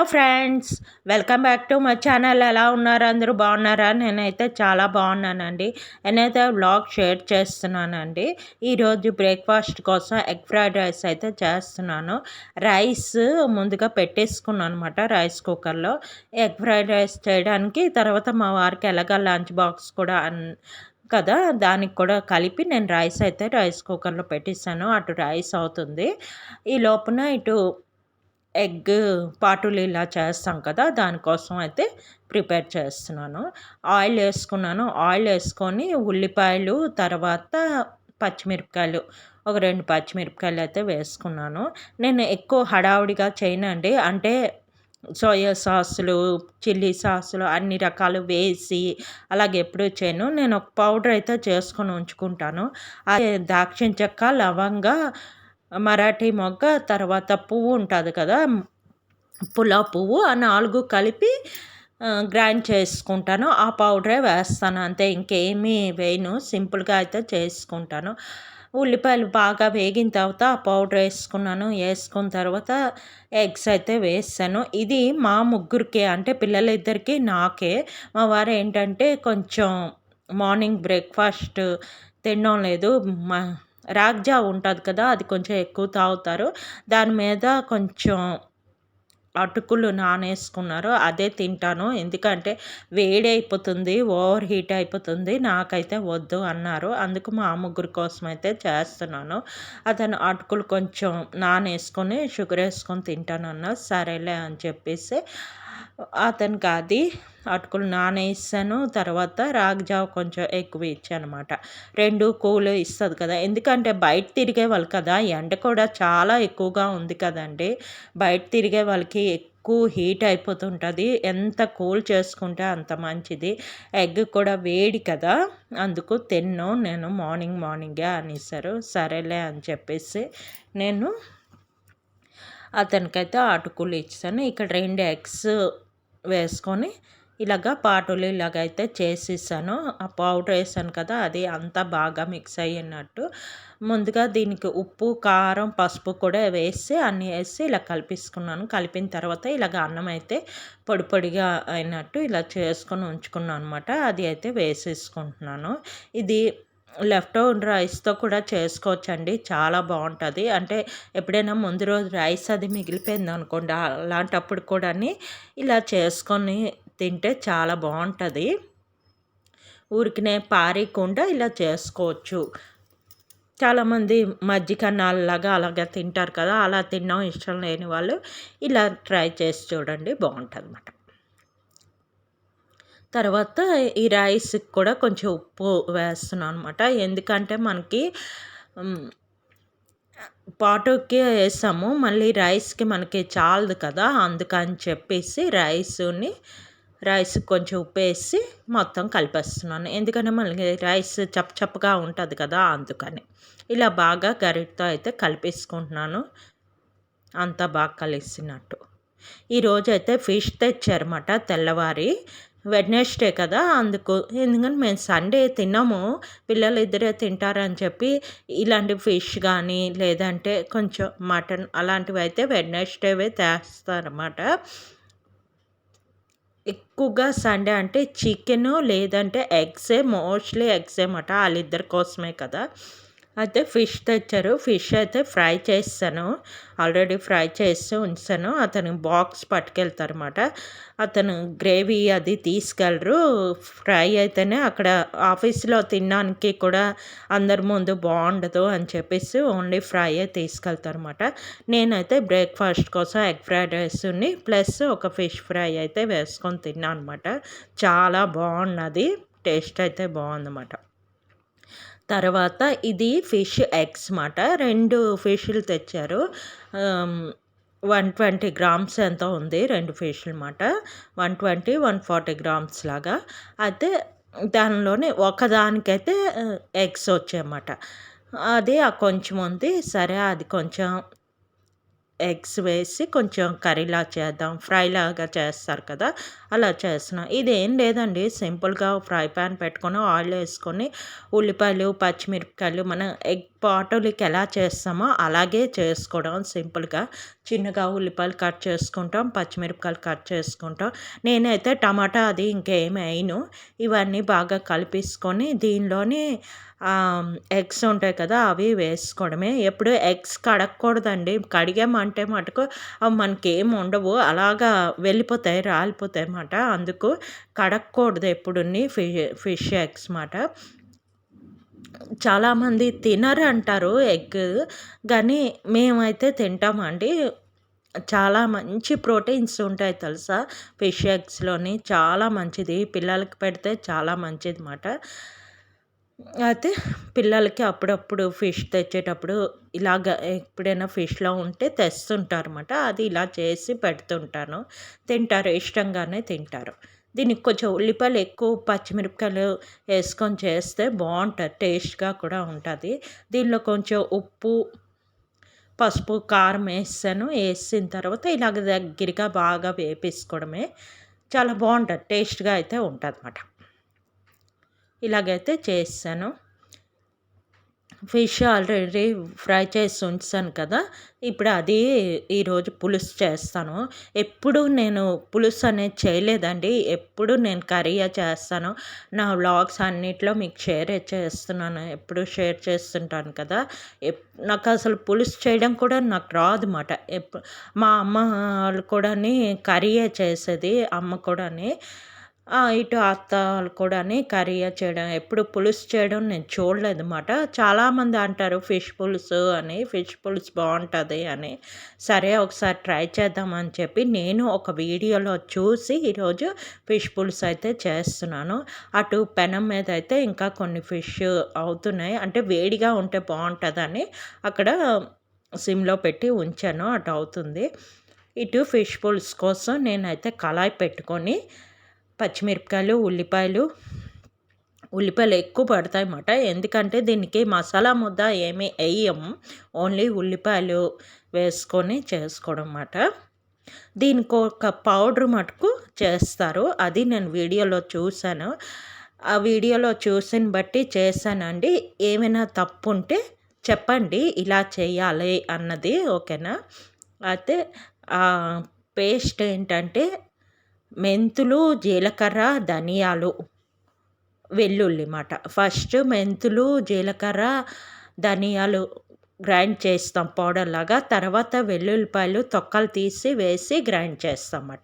Hello friends welcome back to my channel. ఎలా ఉన్నారు? అందరూ బాగున్నారా? నేనైతే చాలా బాగున్నానండి. నేనైతే వ్లాగ్ షేర్ చేస్తున్నానండి. ఈరోజు బ్రేక్ఫాస్ట్ కోసం ఎగ్ ఫ్రైడ్ రైస్ అయితే చేస్తున్నాను. రైస్ ముందుగా పెట్టేసుకున్నాను అనమాట రైస్ కుక్కర్లో. ఎగ్ ఫ్రైడ్ రైస్ చేయడానికి తర్వాత మా వారికి ఎలాగ లంచ్ బాక్స్ కూడా కదా దానికి కూడా కలిపి నేను రైస్ అయితే రైస్ కుక్కర్లో పెట్టేసాను అటు రైస్ అవుతుంది. ఈ లోపల ఇటు ఎగ్ పాటులు ఇలా చేస్తాం కదా దానికోసం అయితే ప్రిపేర్ చేస్తున్నాను. ఆయిల్ వేసుకున్నాను. ఆయిల్ వేసుకొని ఉల్లిపాయలు తర్వాత పచ్చిమిరపకాయలు ఒక రెండు పచ్చిమిరపకాయలు అయితే వేసుకున్నాను. నేను ఎక్కువ హడావుడిగా చేయనండి. అంటే సోయా సాసులు చిల్లీ సాసులు అన్ని రకాలు వేసి అలాగే ఎప్పుడు చేయను. నేను ఒక పౌడర్ అయితే చేసుకొని ఉంచుకుంటాను. అదే దాక్షిణ చెక్క లవంగా మరాఠీ మొగ్గ తర్వాత పువ్వు ఉంటుంది కదా పులా పువ్వు ఆ నాలుగు కలిపి గ్రైండ్ చేసుకుంటాను. ఆ పౌడరే వేస్తాను అంతే. ఇంకేమీ వేయను సింపుల్గా అయితే చేసుకుంటాను. ఉల్లిపాయలు బాగా వేగిన తర్వాత ఆ పౌడర్ వేసుకున్నాను. వేసుకున్న తర్వాత ఎగ్స్ అయితే వేసాను. ఇది మా ముగ్గురికి అంటే పిల్లలిద్దరికి నాకే. మా వారు ఏంటంటే కొంచెం మార్నింగ్ బ్రేక్ఫాస్ట్ తినడం లేదు. మా రాగ్జా ఉంటుంది కదా అది కొంచెం ఎక్కువ తాగుతారు. దాని మీద కొంచెం అటుకులు నానేసుకున్నారు అదే తింటాను. ఎందుకంటే వేడి అయిపోతుంది ఓవర్ హీట్ అయిపోతుంది నాకైతే వద్దు అన్నారు. అందుకు మా ముగ్గురు కోసం అయితే చేస్తున్నాను. అతను అటుకులు కొంచెం నానేసుకొని షుగర్ వేసుకొని తింటానన్నా సరేలే అని చెప్పేసి అతనికి అది అటుకులు నానేసాను తర్వాత రాగిజావ కొంచెం ఎక్కువ ఇచ్చాను అనమాట రెండు కూలు ఇస్తుంది కదా ఎందుకంటే బయట తిరిగే వాళ్ళు కదా ఎండ కూడా చాలా ఎక్కువగా ఉంది కదండి. బయట తిరిగే వాళ్ళకి ఎక్కువ హీట్ అయిపోతుంటుంది ఎంత కూల్ చేసుకుంటే అంత మంచిది. ఎగ్ కూడా వేడి కదా అందుకు తిన్ను నేను మార్నింగ్ మార్నింగే అనేసారు. సరేలే అని చెప్పేసి నేను అతనికైతే అటుకులు ఇచ్చాను. ఇక్కడ రెండు ఎగ్స్ వేసుకొని ఇలాగ పాటులు ఇలాగైతే చేసేసాను. ఆ పౌడర్ వేసాను కదా అది అంతా బాగా మిక్స్ అయ్యినట్టు ముందుగా దీనికి ఉప్పు కారం పసుపు కూడా వేసి అన్నీ వేసి ఇలా కలిపిసుకున్నాను. కలిపిన తర్వాత ఇలాగ అన్నం అయితే పొడి పొడిగా అయినట్టు ఇలా చేసుకొని ఉంచుకున్నాను అనమాట అది అయితే వేసేసుకుంటున్నాను. ఇది లెఫ్ట్ ఓవర్ రైస్తో కూడా చేసుకోవచ్చండి. చాలా బాగుంటుంది అంటే ఎప్పుడైనా ముందు రోజు రైస్ అది మిగిలిపోయింది అనుకోండి అలాంటప్పుడు కూడా ఇలా చేసుకొని తింటే చాలా బాగుంటుంది ఊరికినే పారేయకుండా ఇలా చేసుకోవచ్చు. చాలామంది మజ్జిగన్నాళ్ళలాగా అలాగే తింటారు కదా అలా తినడం ఇష్టం లేని వాళ్ళు ఇలా ట్రై చేసి చూడండి బాగుంటుంది అన్నమాట తర్వాత ఈ రైస్కి కూడా కొంచెం ఉప్పు వేస్తున్నాను అనమాట ఎందుకంటే మనకి పాటుకి వేసాము. మళ్ళీ రైస్కి మనకి చాలదు కదా. అందుకని చెప్పేసి రైస్ని రైస్ కొంచెం ఉప్పు వేసి మొత్తం కలిపేస్తున్నాను. ఎందుకంటే మనకి రైస్ చప్పచప్పగా ఉంటుంది కదా అందుకని. ఇలా బాగా గరిటతో అయితే కలిపేసుకుంటున్నాను. అంతా బాగా కలిసినట్టు. ఈరోజు అయితే ఫిష్ తెచ్చారన్నమాట తెల్లవారి. వెడ్నెస్డే కదా అందుకు ఎందుకంటే మేము సండే తిన్నాము పిల్లలు ఇద్దరే తింటారని చెప్పి ఇలాంటి ఫిష్ కానీ లేదంటే కొంచెం మటన్ అలాంటివి అయితే వెడ్నెస్డేవే తెస్తారన్నమాట. ఎక్కువగా సండే అంటే చికెను లేదంటే ఎగ్సే మోస్ట్లీ ఎగ్సే అన్నమాట వాళ్ళిద్దరి కోసమే కదా. అయితే ఫిష్ తెచ్చారు. ఫిష్ అయితే ఫ్రై చేస్తాను. ఆల్రెడీ ఫ్రై చేసి ఉంచాను. అతను బాక్స్ పట్టుకెళ్తారనమాట అతను గ్రేవీ అది తీసుకెళ్ళరు. ఫ్రై అయితేనే అక్కడ ఆఫీస్లో తినడానికి కూడా అందరి ముందు బాగుండదు అని చెప్పేసి ఓన్లీ ఫ్రై తీసుకెళ్తారనమాట నేనైతే బ్రేక్ఫాస్ట్ కోసం ఎగ్ ఫ్రైడ్ రైస్ని ప్లస్ ఒక ఫిష్ ఫ్రై అయితే వేసుకొని తిన్నాను అనమాట చాలా బాగున్నది. టేస్ట్ అయితే బాగుందన్నమాట. తర్వాత ఇది ఫిష్ ఎగ్స్ మాట. రెండు ఫిష్లు తెచ్చారు. వన్ ట్వంటీ గ్రామ్స్ ఎంత ఉంది రెండు ఫిష్లు మాట. One twenty one forty grams లాగా. అయితే దానిలోనే ఒకదానికైతే ఎగ్స్ వచ్చాయన్నమాట అది ఆ కొంచెం ఉంది. సరే అది కొంచెం ఎగ్స్ వేసి కొంచెం కర్రీలా చేద్దాం. ఫ్రైలాగా చేస్తారు కదా. అలా చేస్తున్నా. ఇదేం లేదండి. సింపుల్గా ఫ్రై ప్యాన్ పెట్టుకొని ఆయిల్ వేసుకొని ఉల్లిపాయలు పచ్చిమిరపకాయలు మన ఎగ్ పాటోలికి ఎలా చేస్తామో అలాగే చేసుకోవడం సింపుల్గా. చిన్నగా ఉల్లిపాయలు కట్ చేసుకుంటాం పచ్చిమిరపకాయలు కట్ చేసుకుంటాం. నేనైతే టమాటా అది ఇంకేం వేయను. ఇవన్నీ బాగా కలిపేసుకొని దీనిలోని ఎగ్స్ ఉంటాయి కదా అవి వేసుకోవడమే. ఎప్పుడు ఎగ్స్ కడగకూడదండి. కడిగామంటే మటుకు అవి మనకేం ఉండవు. అలాగా వెళ్ళిపోతాయి రాలిపోతాయి అనమాట అందుకు కడగకూడదు ఎప్పుడు ఫిష్ ఫిష్ ఎగ్స్ మాట. చాలామంది తినరు అంటారు ఎగ్ కానీ మేమైతే తింటామండి చాలా మంచి ప్రోటీన్స్ ఉంటాయి తెలుసా? ఫిష్ ఎగ్స్లోని చాలా మంచిది. పిల్లలకి పెడితే చాలా మంచిది అనమాట అయితే పిల్లలకి అప్పుడప్పుడు ఫిష్ తెచ్చేటప్పుడు ఇలాగ ఎప్పుడైనా ఫిష్లో ఉంటే తెస్తుంటారన్నమాట. అది ఇలా చేసి పెడుతుంటాను. తింటారు ఇష్టంగానే తింటారు. దీనికి కొంచెం ఉల్లిపాయలు ఎక్కువ పచ్చిమిరపకాయలు వేసుకొని చేస్తే బాగుంటుంది టేస్ట్గా కూడా ఉంటుంది. దీనిలో కొంచెం ఉప్పు పసుపు కారం వేసాను. వేసిన తర్వాత ఇలాగ దగ్గరగా బాగా వేపేసుకోవడమే. చాలా బాగుంటుంది టేస్ట్గా అయితే ఉంటుంది అన్నమాట ఇలాగైతే చేస్తాను ఫిష్ ఆల్రెడీ ఫ్రై చేసి ఉంచాను కదా ఇప్పుడు అది ఈరోజు పులుసు చేస్తాను. ఎప్పుడు నేను పులుసు అనేది చేయలేదండి ఎప్పుడు నేను కర్రీయే చేస్తాను. నా వ్లాగ్స్ అన్నిట్లో మీకు షేర్ చేస్తున్నాను ఎప్పుడు షేర్ చేస్తుంటాను కదా. నాకు అసలు పులుసు చేయడం కూడా నాకు రాదు అన్నమాట మా అమ్మ వాళ్ళు కూడా కర్రీయే చేసేది అమ్మ కూడా ఇటు అత్త కూడా కర్రీ చేయడం ఎప్పుడు పులుసు చేయడం నేను చూడలేదు అనమాట చాలామంది అంటారు ఫిష్ పులుసు అని ఫిష్ పులుసు బాగుంటుంది అని. సరే ఒకసారి ట్రై చేద్దామని చెప్పి నేను ఒక వీడియోలో చూసి ఈరోజు ఫిష్ పులుసు అయితే చేస్తున్నాను. అటు పెనం మీద అయితే ఇంకా కొన్ని ఫిష్ అవుతున్నాయి. అంటే వేడిగా ఉంటే బాగుంటుందని అక్కడ సిమ్లో పెట్టి ఉంచాను అటు అవుతుంది. ఇటు ఫిష్ పులుసు కోసం నేనైతే కళాయి పెట్టుకొని పచ్చిమిరపకాయలు ఉల్లిపాయలు. ఉల్లిపాయలు ఎక్కువ పడతాయి అన్నమాట ఎందుకంటే దీనికి మసాలా ముద్ద ఏమీ వేయము ఓన్లీ ఉల్లిపాయలు వేసుకొని చేసుకోవడం అన్నమాట దీనికి ఒక పౌడర్ మటుకు చేస్తారు. అది నేను వీడియోలో చూశాను. ఆ వీడియోలో చూసిన బట్టి చేశానండి. ఏమైనా తప్పు ఉంటే చెప్పండి. ఇలా చేయాలి అన్నది ఓకేనా? అయితే పేస్ట్ ఏంటంటే మెంతులు జీలకర్ర ధనియాలు. వెల్లుల్లి మాట. ఫస్ట్ మెంతులు జీలకర్ర ధనియాలు గ్రైండ్ చేస్తాం పౌడర్ లాగా. తర్వాత వెల్లుల్లిపాయలు తొక్కలు తీసి వేసి గ్రైండ్ చేస్తాం అన్నమాట.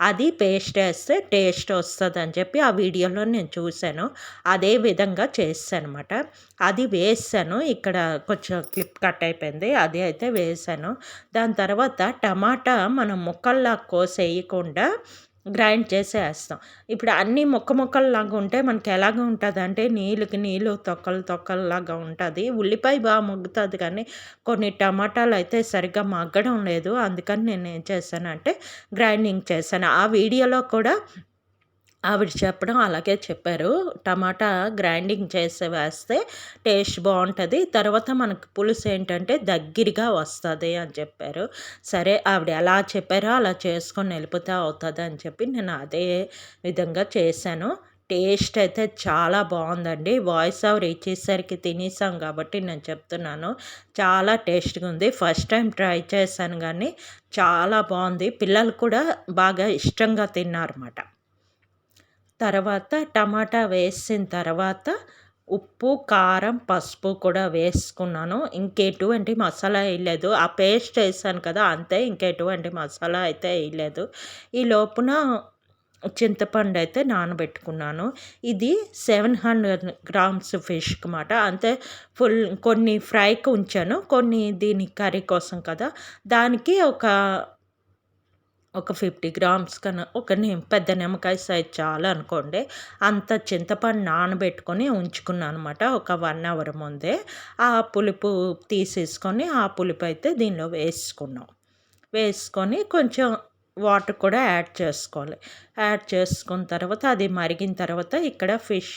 అది పేస్ట్ వేస్తే టేస్ట్ వస్తుంది అని చెప్పి ఆ వీడియోలో నేను చూశాను. అదే విధంగా చేస్తానమాట అనమాట అది వేసాను. ఇక్కడ కొంచెం క్లిప్ కట్ అయిపోయింది. అది అయితే వేసాను. దాని తర్వాత టమాటా మనం ముక్కల్లా కోసేయకుండా గ్రైండ్ చేసేస్తాం. ఇప్పుడు అన్నీ మొక్క మొక్కల్లాగా ఉంటే మనకి ఎలాగ ఉంటుంది అంటే నీళ్ళకి నీళ్ళు తొక్కలు తొక్కల్లాగా ఉంటుంది. ఉల్లిపాయ బాగా మగ్గుతుంది కానీ కొన్ని టమాటాలు అయితే సరిగ్గా మగ్గడం లేదు. అందుకని నేను ఏం చేశానంటే గ్రైండింగ్ చేశాను. ఆ వీడియోలో కూడా ఆవిడ చెప్పడం అలాగే చెప్పారు. టమాటా గ్రైండింగ్ చేసి వేస్తే టేస్ట్ బాగుంటుంది. తర్వాత మనకు పులుసు ఏంటంటే దగ్గరగా వస్తుంది అని చెప్పారు. సరే ఆవిడ ఎలా చెప్పారో అలా చేసుకొని వెళ్ళిపోతే అవుతుంది అని చెప్పి నేను అదే విధంగా చేశాను. టేస్ట్ అయితే చాలా బాగుందండి. వాయిస్ ఓవర్ ఇచ్చేసరికి తినేసాం కాబట్టి నేను చెప్తున్నాను. చాలా టేస్ట్గా ఉంది. ఫస్ట్ టైం ట్రై చేశాను కానీ చాలా బాగుంది. పిల్లలు కూడా బాగా ఇష్టంగా తిన్నారన్నమాట. తర్వాత టమాటా వేసిన తర్వాత ఉప్పు కారం పసుపు కూడా వేసుకున్నాను. ఇంకెటువంటి మసాలా వేయలేదు ఆ పేస్ట్ వేసాను కదా అంతే ఇంకెటువంటి మసాలా అయితే వేయలేదు ఈ లోపున చింతపండు అయితే నానబెట్టుకున్నాను. ఇది సెవెన్ హండ్రెడ్ గ్రామ్స్ ఫిష్ అనమాట అంతే ఫుల్ కొన్ని ఫ్రైకి ఉంచాను. కొన్ని దీని కర్రీ కోసం కదా. దానికి ఒక ఒక ఫిఫ్టీ గ్రామ్స్ కన్నా ఒక పెద్ద నిమ్మకాయ సైజ్ చాలు అనుకోండి. అంత చింతపండు నానబెట్టుకొని ఉంచుకున్నాను అనమాట ఒక వన్ అవర్ ముందే. ఆ పులుపు తీసేసుకొని ఆ పులుపు అయితే దీనిలో వేసుకున్నాం. వేసుకొని కొంచెం వాటర్ కూడా యాడ్ చేసుకోవాలి. యాడ్ చేసుకున్న తర్వాత అది మరిగిన తర్వాత ఇక్కడ ఫిష్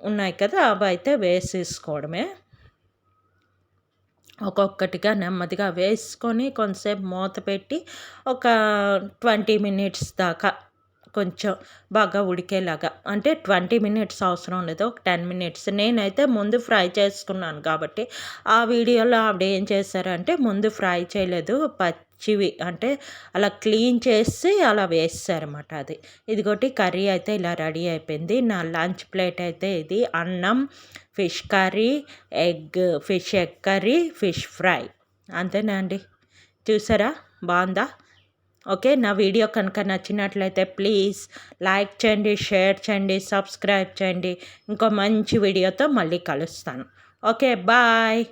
ఉన్నాయి కదా అవి అయితే వేసేసుకోవడమే. ఒక్కొక్కటిగా నెమ్మదిగా వేసుకొని కొంతసేపు మూత పెట్టి ఒక ట్వంటీ మినిట్స్ దాకా కొంచెం బాగా ఉడికేలాగా. అంటే ట్వంటీ మినిట్స్ అవసరం లేదు ఒక టెన్ మినిట్స్. నేనైతే ముందు ఫ్రై చేసుకున్నాను కాబట్టి ఆ వీడియోలో ఆవిడ ఏం చేశారంటే ముందు ఫ్రై చేయలేదు పచ్చివి అంటే అలా క్లీన్ చేసి అలా వేస్తారన్నమాట అది. ఇదిగోటి కర్రీ అయితే ఇలా రెడీ అయిపోయింది. నా లంచ్ ప్లేట్ అయితే ఇది అన్నం fish curry egg fish egg curry fish fry. అంతేనా అండి? చూసారా? బాగుందా? ఓకే నా వీడియో కనుక నచ్చినట్లయితే ప్లీజ్ లైక్ చేయండి షేర్ చేయండి సబ్స్క్రైబ్ చేయండి. ఇంకో మంచి వీడియోతో మళ్ళీ కలుస్తాను. Okay bye.